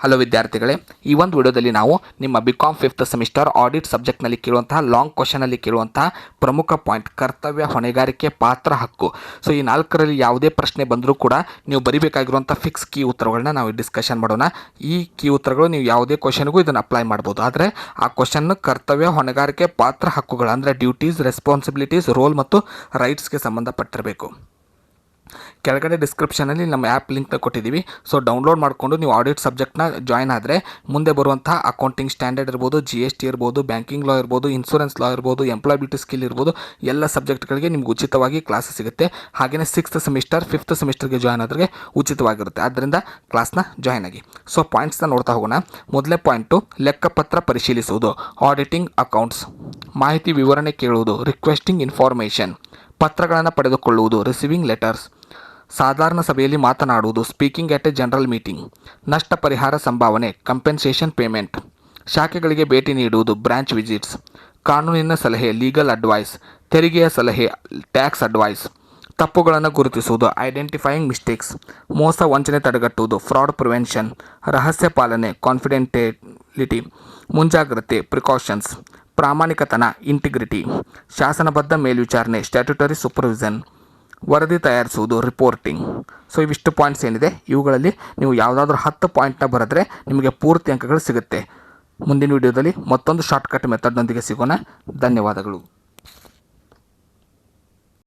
Hello ವಿದ್ಯಾರ್ಥಿಗಳೇ, ಈ ಒಂದು ವಿಡಿಯೋದಲ್ಲಿ ನಾವು ನಿಮ್ಮ B com fifth semester audit ಸಬ್ಜೆಕ್ಟ್ನಲ್ಲಿ ಕೇಳುವಂತಹ ಲಾಂಗ್ ಕ್ವಶನಲ್ಲಿ ಕೇಳುವಂತಹ ಪ್ರಮುಖ ಪಾಯಿಂಟ್ ಕರ್ತವ್ಯ, ಹೊಣೆಗಾರಿಕೆ, ಪಾತ್ರ, ಹಕ್ಕು. ಸೊ ಈ ನಾಲ್ಕರಲ್ಲಿ ಯಾವುದೇ ಪ್ರಶ್ನೆ ಬಂದರೂ ಕೂಡ ನೀವು ಬರಿಬೇಕಾಗಿರುವಂಥ ಫಿಕ್ಸ್ ಕೀ ಉತ್ತರಗಳನ್ನ ನಾವು ಡಿಸ್ಕಷನ್ ಮಾಡೋಣ. ಈ ಕೀ ಉತ್ತರಗಳು ನೀವು ಯಾವುದೇ ಕ್ವಶನ್ಗೂ ಇದನ್ನು ಅಪ್ಲೈ ಮಾಡ್ಬೋದು. ಆದರೆ, ಆ ಕ್ವಶನ್ ಕರ್ತವ್ಯ, ಹೊಣೆಗಾರಿಕೆ, ಪಾತ್ರ, ಹಕ್ಕುಗಳು, ಅಂದರೆ ಡ್ಯೂಟೀಸ್ ರೆಸ್ಪಾನ್ಸಿಬಿಲಿಟೀಸ್ ರೋಲ್ ಮತ್ತು ರೈಟ್ಸ್ಗೆ ಸಂಬಂಧಪಟ್ಟಿರಬೇಕು. ಕೆಳಗಡೆ ಡಿಸ್ಕ್ರಿಪ್ಷನಲ್ಲಿ ನಮ್ಮ ಆ್ಯಪ್ ಲಿಂಕ್ನ ಕೊಟ್ಟಿದ್ದೀವಿ ಸೊ ಡೌನ್ಲೋಡ್ ಮಾಡಿಕೊಂಡು ನೀವು ಆಡಿಟ್ ಸಬ್ಜೆಕ್ಟ್ನ ಜಾಯ್ನ್ ಆದರೆ ಮುಂದೆ ಬರುವಂಥ ಅಕೌಂಟಿಂಗ್ ಸ್ಟ್ಯಾಂಡರ್ಡ್ ಇರ್ಬೋದು ಜಿ ಎಸ್ ಟಿ ಇರ್ಬೋದು ಬ್ಯಾಂಕಿಂಗ್ ಲಾ ಇರ್ಬೋದು ಇನ್ಸೂರೆನ್ಸ್ ಲಾ ಇರ್ಬೋದು ಎಂಪ್ಲಾಯಬಿಲಿಟಿ ಸ್ಕಿಲ್ ಇರ್ಬೋದು, ಎಲ್ಲ ಸಬ್ಜೆಕ್ಟ್ಗಳಿಗೆ ನಿಮ್ಗೆ ಉಚಿತವಾಗಿ ಕ್ಲಾಸ್ ಸಿಗುತ್ತೆ. ಹಾಗೆಯೇ ಸಿಕ್ಸ್ತ್ ಸೆಮಿಸ್ಟರ್ ಫಿಫ್ತ್ ಸೆಮಿಸ್ಟರ್ಗೆ ಜಾಯ್ನ್ ಆದರೆ ಉಚಿತವಾಗಿರುತ್ತೆ. ಆದ್ದರಿಂದ ಕ್ಲಾಸ್ನ ಜಾಯ್ನ್ ಆಗಿ. ಸೊ ಪಾಯಿಂಟ್ಸ್ನ ನೋಡ್ತಾ ಹೋಗೋಣ. ಮೊದಲೇ ಪಾಯಿಂಟು ಲೆಕ್ಕಪತ್ರ ಪರಿಶೀಲಿಸುವುದು ಆಡಿಟಿಂಗ್ ಅಕೌಂಟ್ಸ್ ಮಾಹಿತಿ ವಿವರಣೆ ಕೇಳುವುದು ರಿಕ್ವೆಸ್ಟಿಂಗ್ ಇನ್ಫಾರ್ಮೇಷನ್ ಪತ್ರಗಳನ್ನು ಪಡೆದುಕೊಳ್ಳುವುದು ರಿಸೀವಿಂಗ್ ಲೆಟರ್ಸ್ ಸಾಧಾರಣ ಸಭೆಯಲ್ಲಿ ಮಾತನಾಡುವುದು speaking at a general meeting ನಷ್ಟ ಪರಿಹಾರ ಸಂಭಾವನೆ ಕಂಪೆನ್ಸೇಷನ್ ಪೇಮೆಂಟ್ ಶಾಖೆಗಳಿಗೆ ಭೇಟಿ ನೀಡುವುದು ಬ್ರಾಂಚ್ ವಿಸಿಟ್ಸ್ ಕಾನೂನಿನ ಸಲಹೆ ಲೀಗಲ್ ಅಡ್ವೈಸ್ ತೆರಿಗೆಯ ಸಲಹೆ ಟ್ಯಾಕ್ಸ್ ಅಡ್ವೈಸ್ ತಪ್ಪುಗಳನ್ನು ಗುರುತಿಸುವುದು ಐಡೆಂಟಿಫೈಯಿಂಗ್ ಮಿಸ್ಟೇಕ್ಸ್ ಮೋಸ, ವಂಚನೆ ತಡೆಗಟ್ಟುವುದು ಫ್ರಾಡ್ ಪ್ರಿವೆನ್ಷನ್ ರಹಸ್ಯ ಪಾಲನೆ ಕಾನ್ಫಿಡೆಂಟೇಲಿಟಿ ಮುಂಜಾಗ್ರತೆ ಪ್ರಿಕಾಷನ್ಸ್ ಪ್ರಾಮಾಣಿಕತನ ಇಂಟಿಗ್ರಿಟಿ ಶಾಸನಬದ್ಧ ಮೇಲ್ವಿಚಾರಣೆ ಸ್ಟ್ಯಾಟ್ಯುಟರಿ ಸೂಪರ್ವಿಷನ್ ವರದಿ ತಯಾರಿಸುವುದು ರಿಪೋರ್ಟಿಂಗ್ ಸೊ ಇವಿಷ್ಟು ಪಾಯಿಂಟ್ಸ್ ಏನಿದೆ? ಇವುಗಳಲ್ಲಿ ನೀವು ಯಾವುದಾದ್ರೂ ಹತ್ತು ಪಾಯಿಂಟ್ನ ಬರೆದ್ರೆ ನಿಮಗೆ ಪೂರ್ತಿ ಅಂಕಗಳು ಸಿಗುತ್ತೆ. ಮುಂದಿನ ವಿಡಿಯೋದಲ್ಲಿ ಮತ್ತೊಂದು ಶಾರ್ಟ್ಕಟ್ ಮೆಥಡ್ನೊಂದಿಗೆ ಸಿಗೋಣ. ಧನ್ಯವಾದಗಳು.